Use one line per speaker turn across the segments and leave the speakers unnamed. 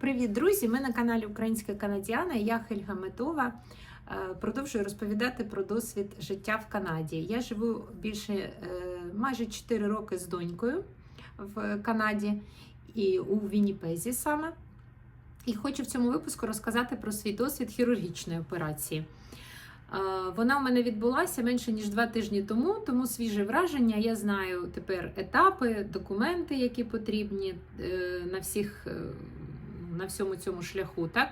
Привіт, друзі! Ми на каналі Українська Канадіана. Я Хельга Метова. Е, Продовжую розповідати про досвід життя в Канаді. Я живу більше е, майже 4 роки з донькою в Канаді і у Вінніпезі саме. І хочу в цьому випуску розказати про свій досвід хірургічної операції. Е, Вона в мене відбулася менше ніж два тижні тому, тому свіже враження. Я знаю тепер етапи, документи, які потрібні на всіх. На всьому цьому шляху, так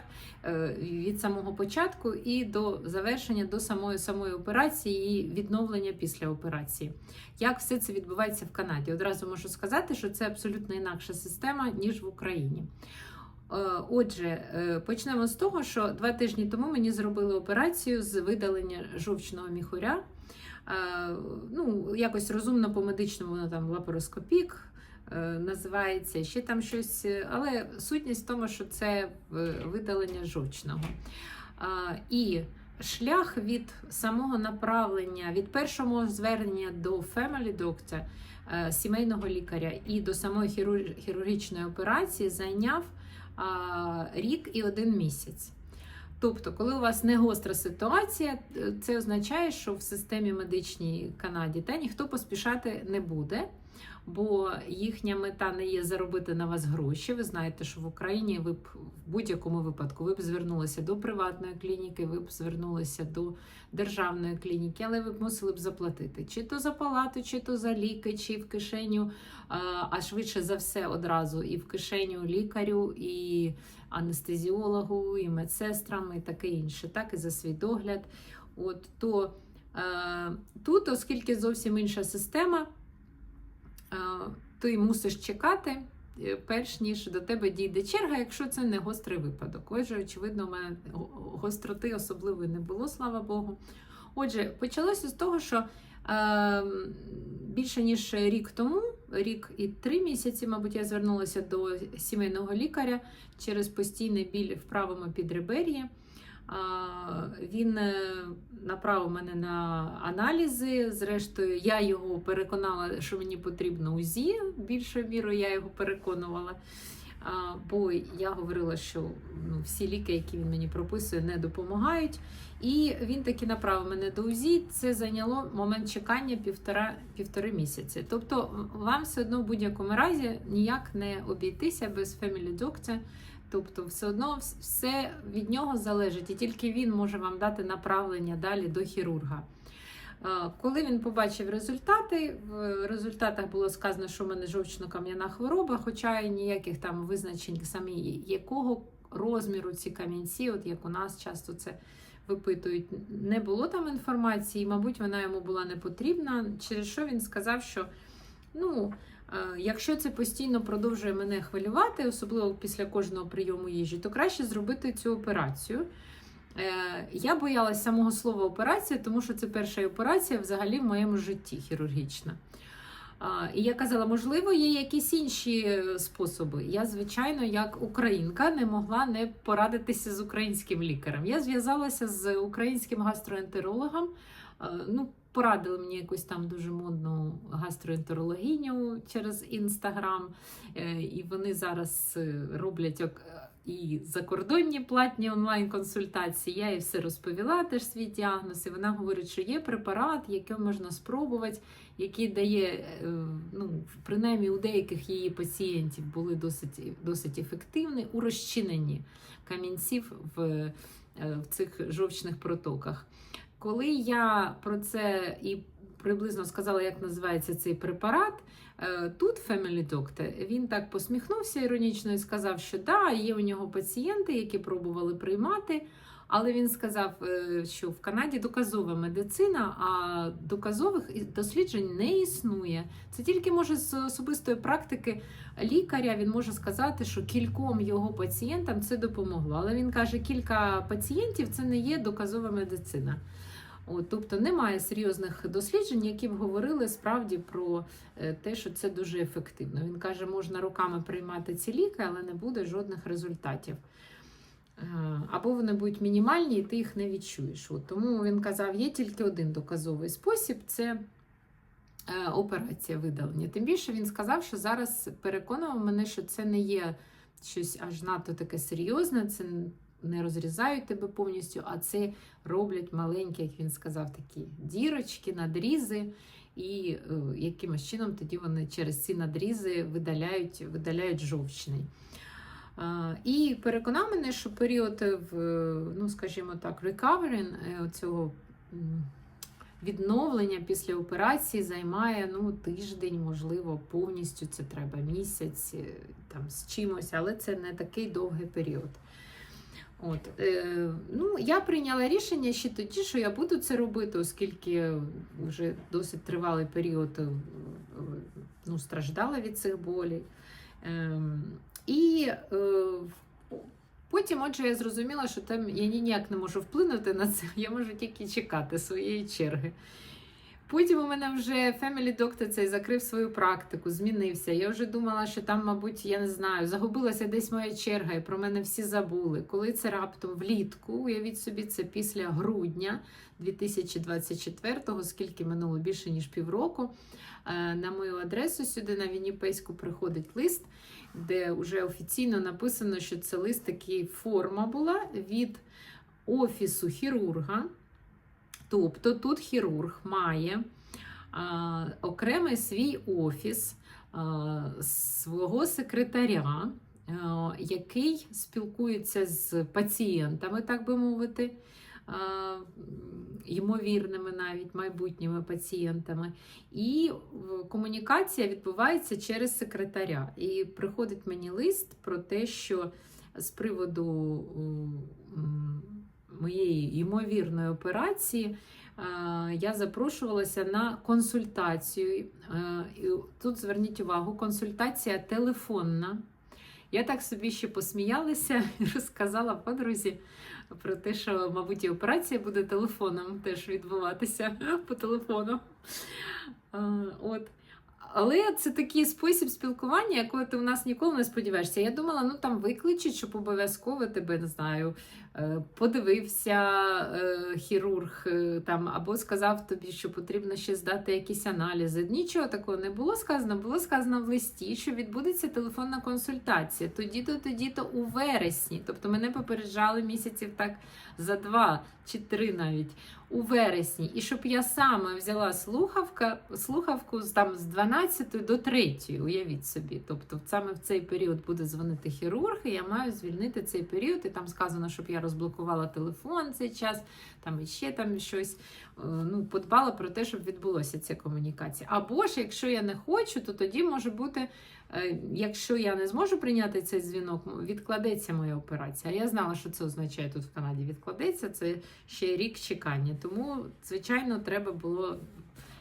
Е, від самого початку і до завершення до самої самої операції і відновлення після операції. Як все це відбувається в Канаді? Одразу можу сказати, що це абсолютно інакша система ніж в Україні. Е, Отже, е, почнемо з того, що два тижні тому мені зробили операцію з видалення жовчного міхуря. Ну, якось розумно по медичному воно там лапароскопік називається, ще там щось. е, Але сутність в тому, що це е, видалення жовчного. Е, І шлях від самого направлення, від першого звернення до Family Doctor, е, сімейного лікаря і до самої хірургічної операції зайняв рік і один місяць. Тобто, коли у вас не гостра ситуація, е, це означає, що в системі медичній Канаді та ніхто поспішати не буде, бо їхня мета не є заробити на вас гроші. Ви знаєте, що в Україні ви б в будь-якому випадку ви б звернулися до приватної клініки, ви б звернулися до державної клініки, але ви б мусили б заплатити чи то за палату, чи то за ліки, чи в кишеню, а, швидше за все одразу і в кишеню лікарю, і анестезіологу, і медсестрам, і таке інше, так і за свій догляд. От то е, тут, оскільки зовсім інша система, ти мусиш чекати. е, Перш ніж до тебе дійде черга, якщо це не гострий випадок. Отже, очевидно, у мене гостроти особливої не було, слава Богу. Отже, почалося з того, що е, більше ніж рік тому, рік і три місяці, мабуть, я звернулася до сімейного лікаря через постійний біль в правому підребер'ї. Він е, направив мене на аналізи. Зрештою, я його переконала, що мені потрібно УЗІ. Більшою мірою я його переконувала. Бо я говорила, що ну, всі ліки, які він мені прописує, не допомагають. І він таки направив мене до УЗІ. Це зайняло момент чекання півтора, півтори місяці. Тобто, вам все одно в будь-якому разі ніяк не обійтися без Family Doctor. Тобто, все одно все від нього залежить, і тільки він може вам дати направлення далі до хірурга. Е, Коли він побачив результати, в результатах було сказано, що в мене жовчно-кам'яна хвороба, хоча і ніяких там визначень самі якого розміру ці камінці, от як у нас часто це випитують, не було там інформації, мабуть, вона йому була не потрібна. Через що він сказав, що ну. Е, Якщо це постійно продовжує мене хвилювати, особливо після кожного прийому їжі, то краще зробити цю операцію. Е, Я боялась самого слова операція, тому що це перша операція взагалі в моєму житті хірургічна. І я казала, можливо, є якісь інші е, способи. Я, звичайно, як українка, не могла не порадитися з українським лікарем. Я зв'язалася з українським гастроентерологом. Е, Ну, порадили мені якусь там дуже модну гастроентерологиню через інстаграм. Е, І вони зараз е, роблять і закордонні платні онлайн-консультації. Я їй все розповіла, теж свій діагноз. І вона говорить, що є препарат, який можна спробувати, який дає, е, ну, принаймні у деяких її пацієнтів були досить, досить ефективні у розчиненні камінців в, е, в цих жовчних протоках. Коли я про це і приблизно сказала, як називається цей препарат, е, тут Family Doctor, він так посміхнувся іронічно і сказав, що да, є у нього пацієнти, які пробували приймати. Але він сказав, е, що в Канаді доказова медицина, а доказових досліджень не існує. Це тільки може з особистої практики лікаря він може сказати, що кільком його пацієнтам це допомогло. Але він каже, кілька пацієнтів це не є доказова медицина. От, тобто немає серйозних досліджень, які б говорили справді про е, те, що це дуже ефективно. Він каже, можна руками приймати ці ліки, але не буде жодних результатів. Або вони будуть мінімальні, і ти їх не відчуєш. От, тому він казав, є тільки один доказовий спосіб це е, операція видалення. Тим більше він сказав, що зараз переконував мене, що це не є щось аж надто таке серйозне, це не розрізають тебе повністю, а це роблять маленькі, як він сказав, такі дірочки, надрізи. І е, якимось чином тоді вони через ці надрізи видаляють, видаляють жовчний. Е, і переконав мене, що період, в, ну, скажімо так, е, цього відновлення після операції займає ну, тиждень, можливо, повністю це треба місяць е, там, з чимось, але це не такий довгий період. От, е, ну, я прийняла рішення ще тоді, що я буду це робити, оскільки вже досить тривалий період е, ну, страждала від цих болей. Е, і е, потім, отже, я зрозуміла, що там я ніяк не можу вплинути на це, я можу тільки чекати своєї черги. Потім у мене вже Family Doctor цей закрив свою практику, змінився. Я вже думала, що там, мабуть, я не знаю, загубилася десь моя черга, і про мене всі забули. Коли це раптом влітку, уявіть собі, це після грудня 2024-го, скільки минуло більше ніж півроку. е, На мою адресу сюди на Вінніпейську приходить лист, де вже офіційно написано, що це лист такий форма була від офісу хірурга. Тобто тут хірург має а, окремий свій офіс а, свого секретаря, а, який спілкується з пацієнтами, так би мовити, а, ймовірними навіть майбутніми пацієнтами. І комунікація відбувається через секретаря. І приходить мені лист про те, що з приводу моєї ймовірної операції е, я запрошувалася на консультацію. Е, Тут зверніть увагу, консультація телефонна. Я так собі ще посміялася і розказала подрузі про те, що, мабуть, і операція буде телефоном теж відбуватися по телефону. Е, От. Але це такий спосіб спілкування, якого ти у нас ніколи не сподіваєшся. Я думала, ну там викличуть, щоб обов'язково тебе не знаю, подивився е, хірург е, там, або сказав тобі, що потрібно ще здати якісь аналізи. Нічого такого не було сказано. Було сказано в листі, що відбудеться телефонна консультація. Тоді-то, тоді-то у вересні. Тобто мене попереджали місяців так за два чи три навіть у вересні. І щоб я саме взяла слухавка, слухавку там з 12 до 3, уявіть собі. Тобто саме в цей період буде дзвонити хірург, і я маю звільнити цей період. І там сказано, щоб я розблокувала телефон цей час, там іще там щось. е, Ну, подбала про те, щоб відбулося ця комунікація. Або ж, якщо я не хочу, то тоді може бути. Е, Якщо я не зможу прийняти цей дзвінок, відкладеться моя операція. А я знала, що це означає тут в Канаді. Відкладеться це ще рік чекання. Тому, звичайно, треба було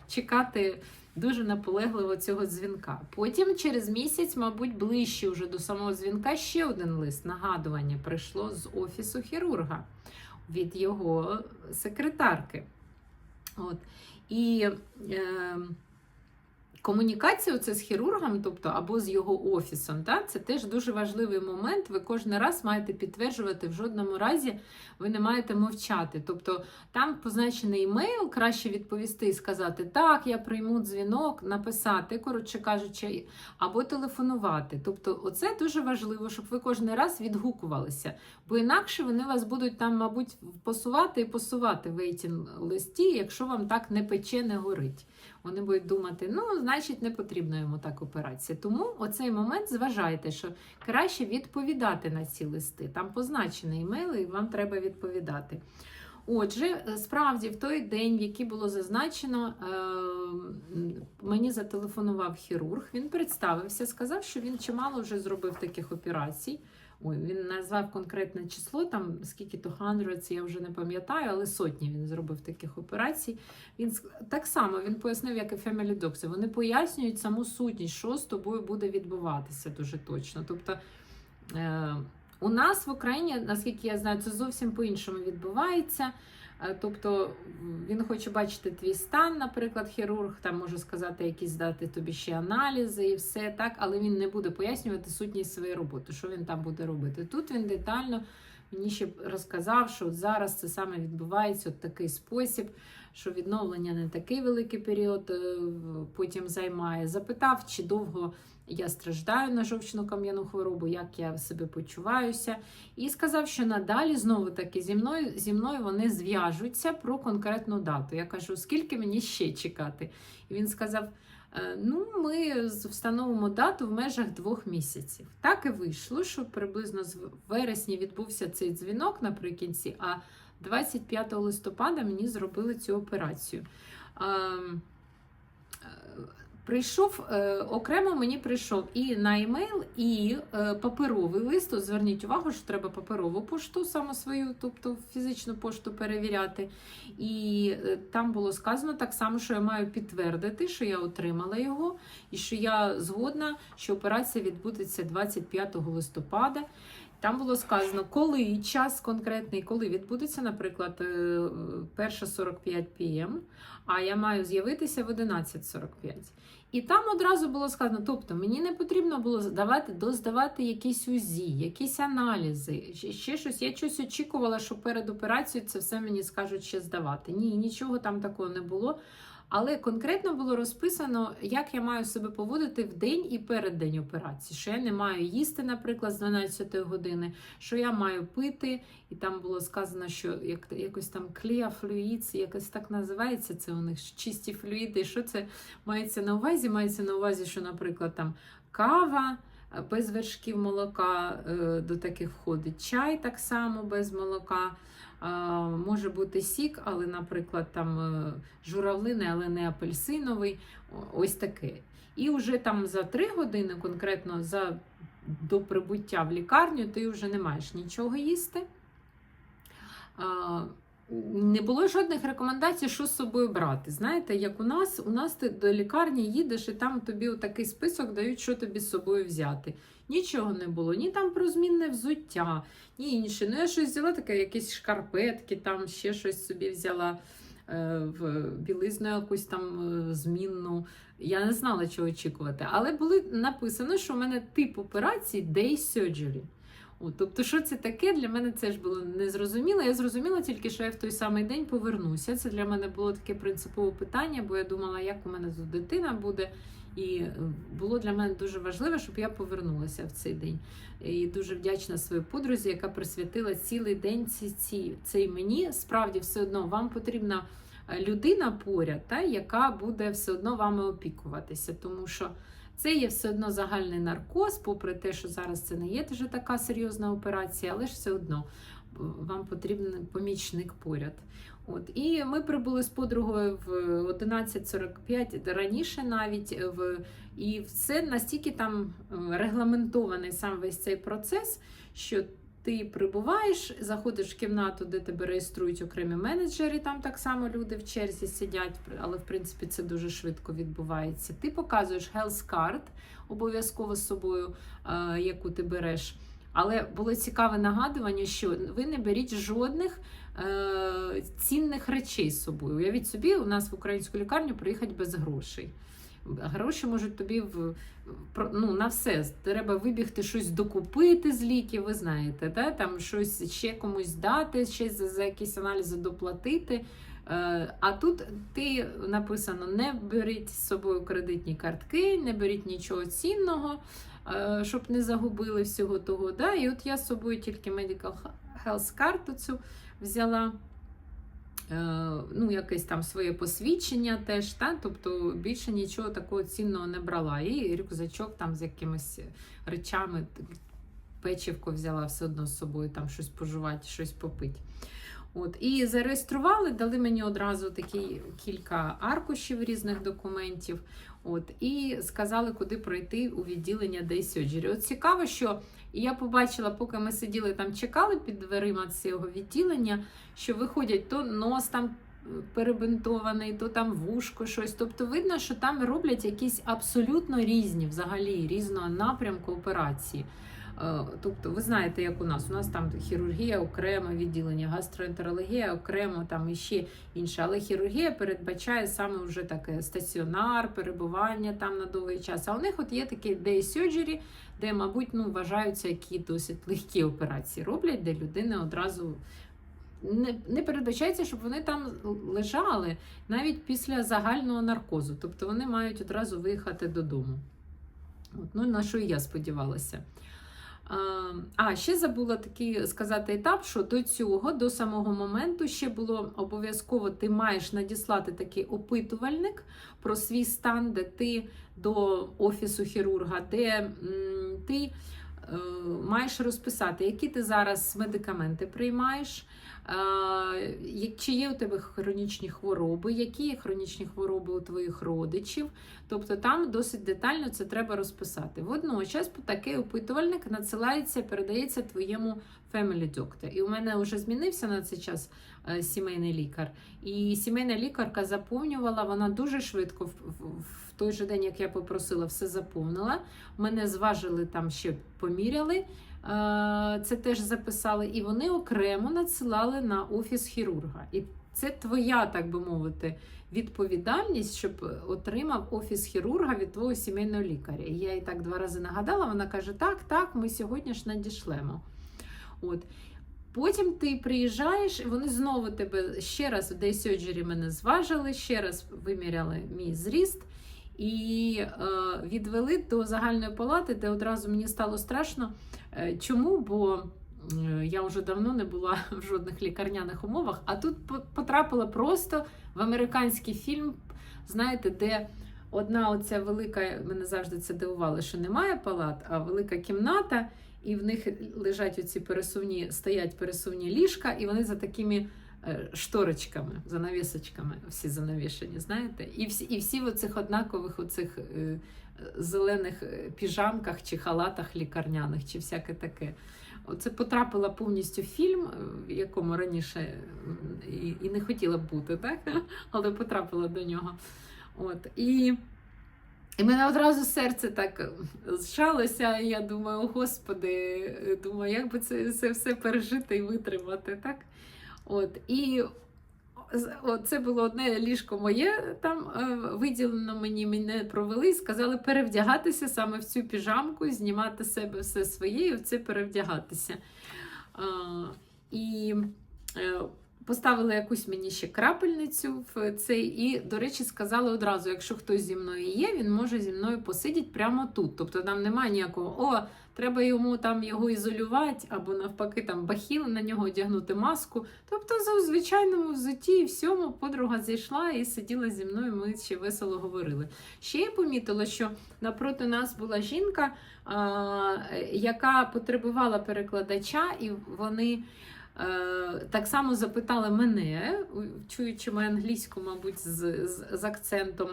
чекати дуже наполегливо цього дзвінка. Потім, через місяць, мабуть, ближче вже до самого дзвінка, ще один лист нагадування прийшло з офісу хірурга від його секретарки. От. І е, комунікація це з хірургом, тобто або з його офісом, та, це теж дуже важливий момент. Ви кожен раз маєте підтверджувати, в жодному разі ви не маєте мовчати. Тобто там позначений імейл, краще відповісти і сказати, так, я прийму дзвінок, написати, коротше кажучи, або телефонувати. Тобто, оце дуже важливо, щоб ви кожен раз відгукувалися. Бо інакше вони вас будуть там, мабуть, посувати і посувати в листі, якщо вам так не пече, не горить. Вони будуть думати, ну, значить, не потрібна йому так операція. Тому оцей момент зважайте, що краще відповідати на ці листи. Там позначені імейли, і вам треба відповідати. Отже, справді, в той день, в який було зазначено, е, мені зателефонував хірург. Він представився, сказав, що він чимало вже зробив таких операцій. Ой, він назвав конкретне число, там скільки то hundreds, я вже не пам'ятаю, але сотні він зробив таких операцій. Він так само він пояснив, як і Family Docs. Вони пояснюють саму сутність, що з тобою буде відбуватися дуже точно. Тобто е, у нас в Україні, наскільки я знаю, це зовсім по-іншому відбувається. Е, Тобто він хоче бачити твій стан, наприклад, хірург там може сказати, якісь дати тобі ще аналізи і все так, але він не буде пояснювати сутність своєї роботи, що він там буде робити. Тут він детально мені ще розказав, що зараз це саме відбувається от такий спосіб, що відновлення не такий великий період е, потім займає. Запитав, чи довго я страждаю на жовчну кам'яну хворобу, як я себе почуваюся. І сказав, що надалі знову таки зі мною зі мною вони зв'яжуться про конкретну дату. Я кажу, скільки мені ще чекати? І він сказав: «Е, ну, ми встановимо дату в межах двох місяців. Так і вийшло, що приблизно з вересня відбувся цей дзвінок наприкінці, а 25 листопада мені зробили цю операцію. Прийшов е, окремо мені прийшов і на емейл, і е, паперовий лист. От Зверніть увагу, що треба паперову пошту, саме свою, тобто фізичну пошту перевіряти. І е, там було сказано так само, що я маю підтвердити, що я отримала його, і що я згодна, що операція відбудеться 25 листопада. Там було сказано, коли час конкретний, коли відбудеться, наприклад, е, 1.45 пм, а я маю з'явитися в 11.45. І там одразу було сказано, тобто мені не потрібно було здавати, доздавати якісь УЗІ, якісь аналізи, ще щось. Я щось очікувала, що перед операцією це все мені скажуть ще здавати. Ні, нічого там такого не було. Але конкретно було розписано, як я маю себе поводити в день і перед день операції. Що я не маю їсти, наприклад, з 12 години, що я маю пити, і там було сказано, що як, якось там кліафлюїц, якось так називається це у них чисті флюїди. Що це мається на увазі? Мається на увазі, що, наприклад, там кава. е, Без вершків молока е, до таких входить чай так само без молока. Може бути сік, але, наприклад, там е, журавлиний, але не апельсиновий. Ось таке. І вже там за три години, конкретно за до прибуття в лікарню, ти вже не маєш нічого їсти. Не було жодних рекомендацій, що з собою брати. Знаєте, як у нас, у нас ти до лікарні їдеш, і там тобі такий список дають, що тобі з собою взяти. Нічого не було, ні там про змінне взуття, ні інше. Ну, я щось взяла таке, якісь шкарпетки, там ще щось собі взяла е, в білизну якусь там е, змінну. Я не знала, чого очікувати. Але було написано, що в мене тип операції day surgery. От, тобто, що це таке, для мене це ж було незрозуміло. Я зрозуміла тільки, що я в той самий день повернуся. Це для мене було таке принципове питання, бо я думала, як у мене тут дитина буде. І е, було для мене дуже важливо, щоб я повернулася в цей день. І дуже вдячна своїй подрузі, яка присвятила цілий день ці, ці, цей мені. Справді, все одно вам потрібна е, людина поряд, та, яка буде все одно вами опікуватися, тому що. Це є все одно загальний наркоз, попри те, що зараз це не є вже така серйозна операція, але ж все одно е, вам потрібен помічник поряд. От і ми прибули з подругою в 11.45 раніше, навіть е, в і все настільки там регламентований сам весь цей процес, що ти прибуваєш, заходиш в кімнату, де тебе реєструють окремі менеджери, там так само люди в черзі сидять, але в принципі це дуже швидко відбувається. Ти показуєш health card обов'язково з собою, е, яку ти береш. Але було цікаве нагадування, що ви не беріть жодних е, цінних речей з собою. Уявіть собі, у нас в українську лікарню приїхати без грошей. Гроші можуть тобі в ну, на все. Треба вибігти щось докупити з ліків, ви знаєте, да? там щось ще комусь дати, ще за, за якісь аналізи доплатити. Е, А тут ти написано: не беріть з собою кредитні картки, не беріть нічого цінного, щоб не загубили всього того. Да? І от я з собою тільки Medical Health карту цю взяла. Е, Ну, якесь там своє посвідчення теж, та? тобто більше нічого такого цінного не брала. І рюкзачок там з якимись речами, печивко взяла все одно з собою, там щось пожувати, щось попити. От, і зареєстрували, дали мені одразу такі кілька аркушів різних документів. От, і сказали, куди пройти у відділення Day. От цікаво, що я побачила, поки ми сиділи там, чекали під дверима цього відділення, що виходять то нос там перебинтований, то там вушко щось. Тобто видно, що там роблять якісь абсолютно різні, взагалі різного напрямку операції. Е, Тобто, ви знаєте, як у нас. У нас там хірургія окремо відділення, гастроентерологія окремо, там іще інше. Але хірургія передбачає саме вже таке стаціонар, перебування там на довгий час. А у них от є такі day surgery, де, мабуть, ну, вважаються які досить легкі операції роблять, де людина одразу. Не, не передбачається, щоб вони там лежали навіть після загального наркозу. Тобто вони мають одразу виїхати додому. От, ну, на що і я сподівалася. А, ще забула такий сказати етап, що до цього, до самого моменту, ще було обов'язково, ти маєш надіслати такий опитувальник про свій стан, де ти до офісу хірурга, де ти е, маєш розписати, які ти зараз медикаменти приймаєш, чи є у тебе хронічні хвороби, які є хронічні хвороби у твоїх родичів. Тобто там досить детально це треба розписати. Водночас такий опитувальник надсилається, передається твоєму family doctor. І у мене вже змінився на цей час е, сімейний лікар. І сімейна лікарка заповнювала, вона дуже швидко в, той же день, як я попросила, все заповнила. Мене зважили там ще поміряли. е, Це теж записали, і вони окремо надсилали на офіс хірурга. І це твоя, так би мовити, відповідальність, щоб отримав офіс хірурга від твого сімейного лікаря. І я їй так два рази нагадала. Вона каже: Так, так, ми сьогодні ж надішлемо. От. Потім ти приїжджаєш, і вони знову тебе ще раз в Surgery мене зважили, ще раз виміряли мій зріст і е, відвели до загальної палати, де одразу мені стало страшно. Е, чому? Бо е, я вже давно не була в жодних лікарняних умовах, а тут потрапила просто в американський фільм, знаєте, де одна оця велика, мене завжди це дивувало, що немає палат, а велика кімната, і в них лежать оці пересувні, стоять пересувні ліжка, і вони за такими шторочками, занавісочками всі занавішені, знаєте? І всі, і всі в оцих однакових оцих е, зелених е, піжамках чи халатах лікарняних, чи всяке таке. Оце потрапила повністю в фільм, е, в якому раніше е, і, і не хотіла б бути, так? але потрапила до нього. От. І, і мене одразу серце так е, зжалося, і я думаю, о Господи, е, думаю, як би це, це все пережити і витримати. так? От. І от це було одне ліжко моє, там е, виділено мені, мене провели і сказали перевдягатися саме в цю піжамку, знімати себе все своє і в це перевдягатися. А, і е, поставили якусь мені ще крапельницю в цей, і, до речі, сказали одразу: якщо хтось зі мною є, він може зі мною посидіти прямо тут. Тобто там немає ніякого, о, треба йому там його ізолювати, або навпаки, там бахіл на нього одягнути маску. Тобто, за звичайному взутті і всьому подруга зайшла і сиділа зі мною. Ми ще весело говорили. Ще я помітила, що напроти нас була жінка, а, яка потребувала перекладача, і вони. е, Так само запитали мене, чуючи мою англійську, мабуть, з, з, з акцентом.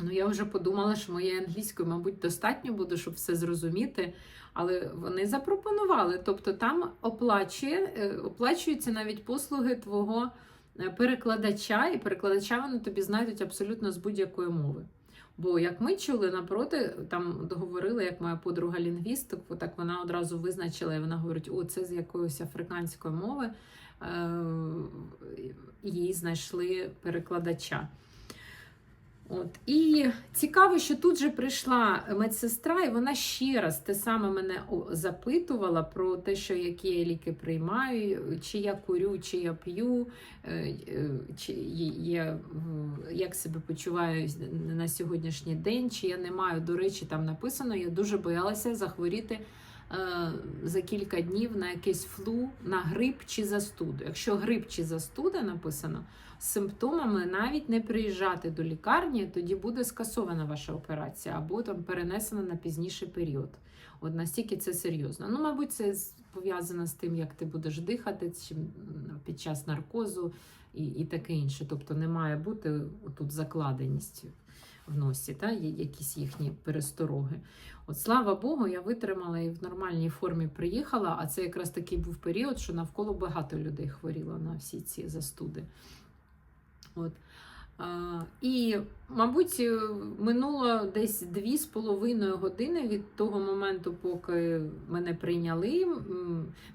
Ну, я вже подумала, що моєї англійської, мабуть, достатньо буде, щоб все зрозуміти. Але вони запропонували. Тобто там оплачує, е, оплачуються навіть послуги твого е, перекладача, і перекладача вони тобі знайдуть абсолютно з будь-якої мови. Бо як ми чули напроти, там договорили, як моя подруга лінгвіст, так вона одразу визначила, і вона говорить: о, це з якоїсь африканської мови. Е, Їй знайшли перекладача. От. І цікаво, що тут же прийшла медсестра, і вона ще раз те саме мене запитувала про те, що які я ліки приймаю, чи я курю, чи я п'ю, е, е, чи є, як себе почуваю на сьогоднішній день, чи я не маю, до речі, там написано, я дуже боялася захворіти. е, За кілька днів на якесь флу, на грип чи застуду. Якщо грип чи застуда написано, симптомами навіть не приїжджати до лікарні, тоді буде скасована ваша операція або там перенесена на пізніший період. От настільки це серйозно. Ну, мабуть, це пов'язано з тим, як ти будеш дихати під час наркозу і, і таке інше. Тобто не має бути тут закладеність в носі, та, є якісь їхні перестороги. От слава Богу, я витримала і в нормальній формі приїхала, а це якраз такий був період, що навколо багато людей хворіло на всі ці застуди. От. А, і, мабуть, е, минуло десь дві з половиною години від того моменту, поки мене прийняли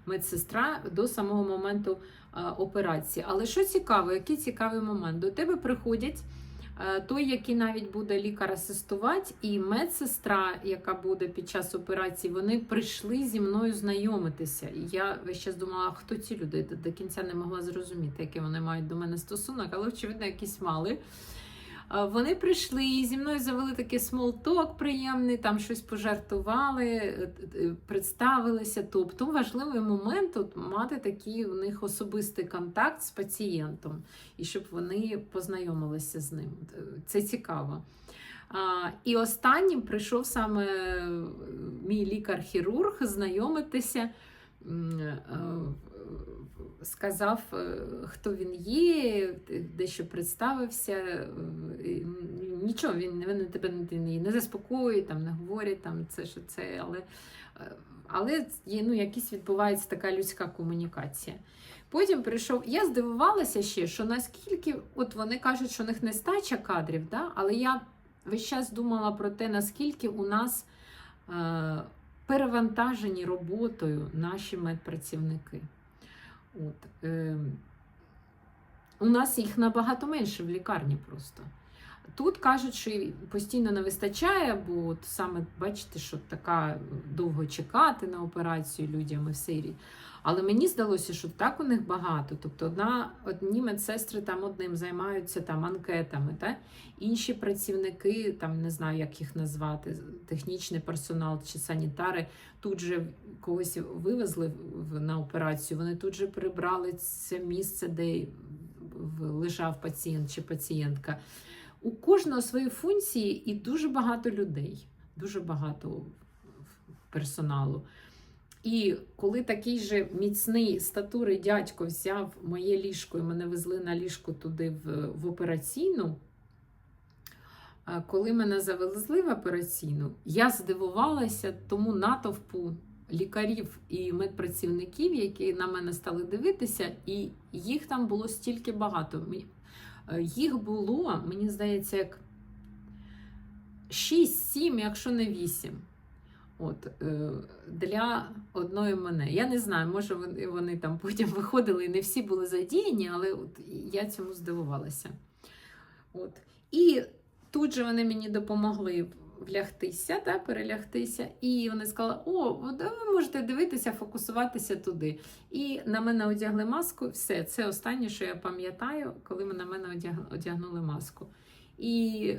медсестра до самого моменту операції. Але що цікаво, який цікавий момент? До тебе приходять той, який навіть буде лікар асистувати, і медсестра, яка буде під час операції, вони прийшли зі мною знайомитися. І я весь час думала, хто ці люди до, кінця не могла зрозуміти, який вони мають до мене стосунок, але очевидно, якісь мали. Е, Вони прийшли зі мною завели такий смолток приємний, там щось пожартували, е, е, представилися. Тобто важливий момент от, мати такий у них особистий контакт з пацієнтом, і щоб вони познайомилися з ним. Це цікаво. А, і останнім прийшов саме мій лікар-хірург знайомитися. Е, Сказав, е, хто він є, дещо представився. е, Нічого, він, він тебе не, заспокоює, там, не говорить там, це, що це, але, але є, ну, якась відбувається така людська комунікація. Потім прийшов, я здивувалася ще, що наскільки, от вони кажуть, що у них нестача кадрів, да? але я весь час думала про те, наскільки у нас перевантажені роботою наші медпрацівники. От, е, у нас їх набагато менше в лікарні просто. Тут кажуть, що постійно не вистачає, бо от саме бачите, що така довго чекати на операцію людям і все. Але мені здалося, що так у них багато. Тобто одна, одні медсестри там одним займаються там анкетами, та? інші працівники, там не знаю, як їх назвати, технічний персонал чи санітари, тут же когось вивезли в- на операцію, вони тут же прибрали це місце, де лежав пацієнт чи пацієнтка. У кожного свої функції і дуже багато людей, дуже багато персоналу. І коли такий же міцний статури дядько взяв моє ліжко і мене везли на ліжко туди в, в операційну, коли мене завезли в операційну, я здивувалася тому натовпу лікарів і медпрацівників, які на мене стали дивитися, і їх там було стільки багато. Е, Їх було, мені здається, як 6-7, якщо не 8. От, е, для одної мене. Я не знаю, може вони, вони там потім виходили і не всі були задіяні, але от я цьому здивувалася. От. І тут же вони мені допомогли влягтися, та, перелягтися. І вони сказали: О, ви можете дивитися, фокусуватися туди. І на мене одягли маску. Все, це останнє, що я пам'ятаю, коли на мене одягнули маску. І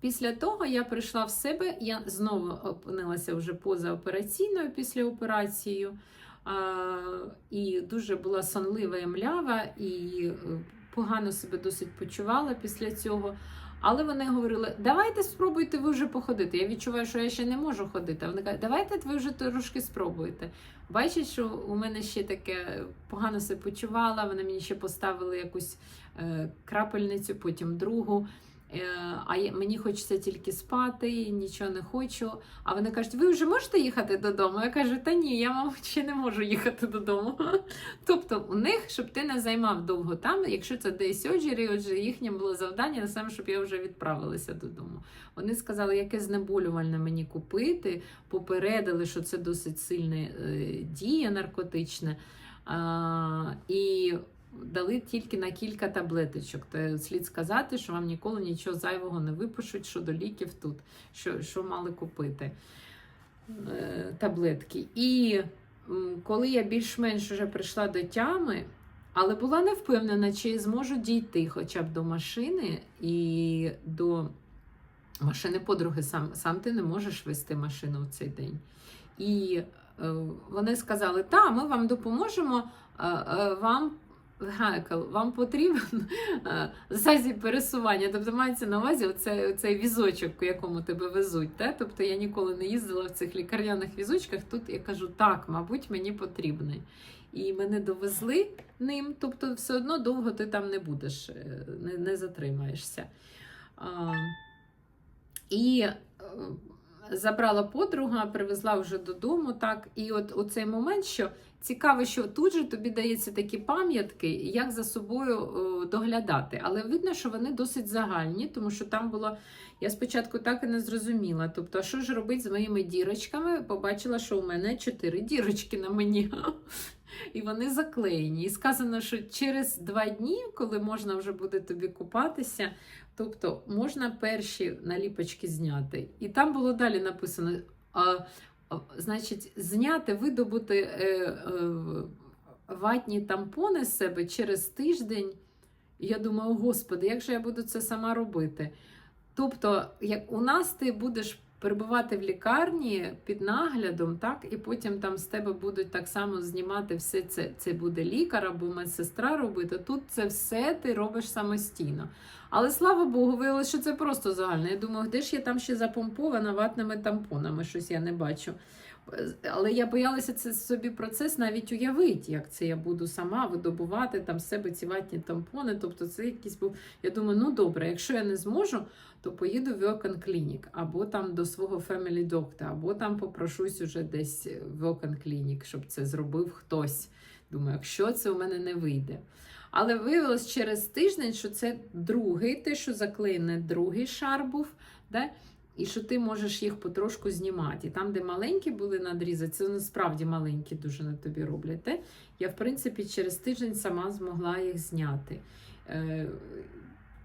після того я прийшла в себе, я знову опинилася вже позаопераційною після операції. І дуже була сонлива і млява, і е, погано себе досить почувала після цього. Але вони говорили: давайте спробуйте ви вже походити. Я відчуваю, що я ще не можу ходити. А вони кажуть, давайте ви вже трошки спробуйте. Бачить, що у мене ще таке погано себе почувала. Вони мені ще поставили якусь е, крапельницю, потім другу. Е, а мені хочеться тільки спати, нічого не хочу. А вони кажуть, ви вже можете їхати додому? Я кажу, та ні, я, мабуть, ще не можу їхати додому. Тобто у них, щоб ти не займав довго там, якщо це day surgery, отже, їхнє було завдання саме, щоб я вже відправилася додому. Вони сказали, яке знеболювальне мені купити, попередили, що це досить сильна е, дія наркотична. А, і дали тільки на кілька таблеточок. Та слід сказати, що вам ніколи нічого зайвого не випишуть щодо ліків тут, що, що мали купити е, таблетки. І коли я більш-менш вже прийшла до тями, але була не впевнена, чи зможу дійти хоча б до машини і до машини подруги. Сам, сам ти не можеш вести машину в цей день. І е, вони сказали: та, ми вам допоможемо, е, е, вам. Гайкл, вам потрібен е, засіб пересування, тобто мається на увазі оцей, оцей візочок, у якому тебе везуть. Та? Тобто я ніколи не їздила в цих лікарняних візочках. Тут я кажу, так, мабуть, мені потрібний. І мене довезли ним, тобто все одно довго ти там не будеш, е, не, не затримаєшся. А, і е, забрала подруга, привезла вже додому. так, І от у цей момент, що цікаво, що тут же тобі дається такі пам'ятки, як за собою е, доглядати. Але видно, що вони досить загальні, тому що там було. Я спочатку так і не зрозуміла. Тобто, що ж робити з моїми дірочками? Побачила, що у мене чотири дірочки на мені. І вони заклеєні. І сказано, що через два дні, коли можна вже буде тобі купатися, тобто можна перші наліпочки зняти. І там було далі написано: а, значить, зняти, видобути е, е, ватні тампони з себе через тиждень. І я думаю, господи, як же я буду це сама робити? Тобто, як у нас ти будеш перебувати в лікарні під наглядом, так, і потім там з тебе будуть так само знімати все це. Це буде лікар або медсестра робити. Тут це все ти робиш самостійно. Але слава Богу, виявилося, що це просто загальне. Я думаю, де ж я там ще запомпована ватними тампонами, щось я не бачу. Але я боялася це собі процес навіть уявити, як це я буду сама видобувати там себе ці ватні тампони. Тобто це якийсь був. Я думаю, ну добре, якщо я не зможу, то поїду в Open Clinic, або там до свого Family Doctor, або там попрошусь уже десь в Open Clinic, щоб це зробив хтось. Думаю, якщо це у мене не вийде. Але виявилось через тиждень, що це другий, те, що заклеєний другий шар був. Да? І що ти можеш їх потрошку знімати. І там, де маленькі були надрізи, це насправді маленькі дуже на тобі роблять. Те? Я, в принципі, через тиждень сама змогла їх зняти. Е,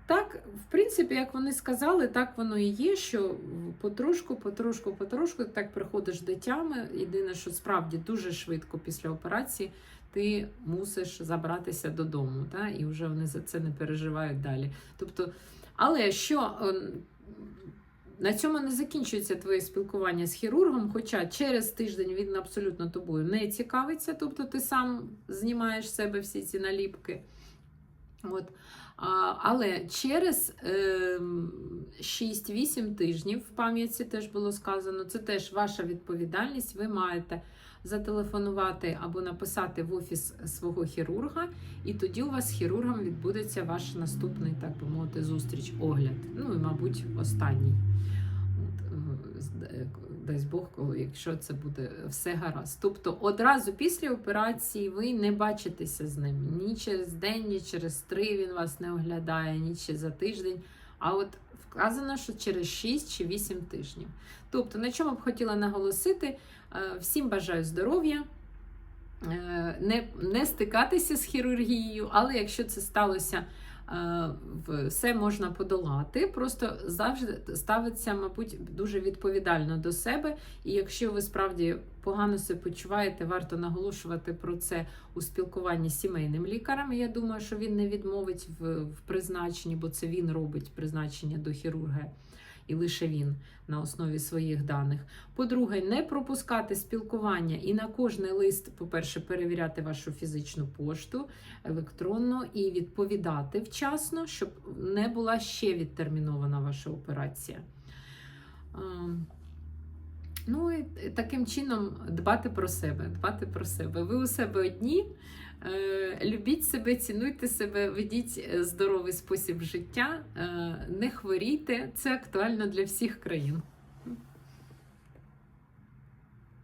так, в принципі, як вони сказали, так воно і є, що потрошку, потрошку, потрошку так приходиш до тями. Єдине, що справді дуже швидко після операції ти мусиш забратися додому, та? і вже вони за це не переживають далі. Тобто, але що. На цьому не закінчується твоє спілкування з хірургом, хоча через тиждень він абсолютно тобою не цікавиться, тобто ти сам знімаєш себе всі ці наліпки. От. А, але через е, 6-8 тижнів в пам'ятці теж було сказано, це теж ваша відповідальність. Ви маєте зателефонувати або написати в офіс свого хірурга, і тоді у вас з хірургом відбудеться ваш наступний, так би мовити, зустріч, огляд. Ну і, мабуть, останній. Е, Дасть Бог, якщо це буде все гаразд. Тобто одразу після операції ви не бачитеся з ним ні через день, ні через три він вас не оглядає, ні ще за тиждень. А от вказано, що через 6 чи 8 тижнів. Тобто, на чому б хотіла наголосити, е, всім бажаю здоров'я. е, Не, не стикатися з хірургією, але якщо це сталося, все можна подолати. Просто завжди ставиться, мабуть, дуже відповідально до себе. І якщо ви справді погано себе почуваєте, варто наголошувати про це у спілкуванні з сімейним лікарем. Я думаю, що він не відмовить в призначенні, бо це він робить призначення до хірурга. І лише він на основі своїх даних. По-друге, не пропускати спілкування і на кожний лист, по-перше, перевіряти вашу фізичну пошту електронну і відповідати вчасно, щоб не була ще відтермінована ваша операція. Ну і таким чином дбати про себе. Дбати про себе. Ви у себе одні. Е, Любіть себе, цінуйте себе, ведіть е, здоровий спосіб життя, е, не хворійте. Це актуально для всіх країн.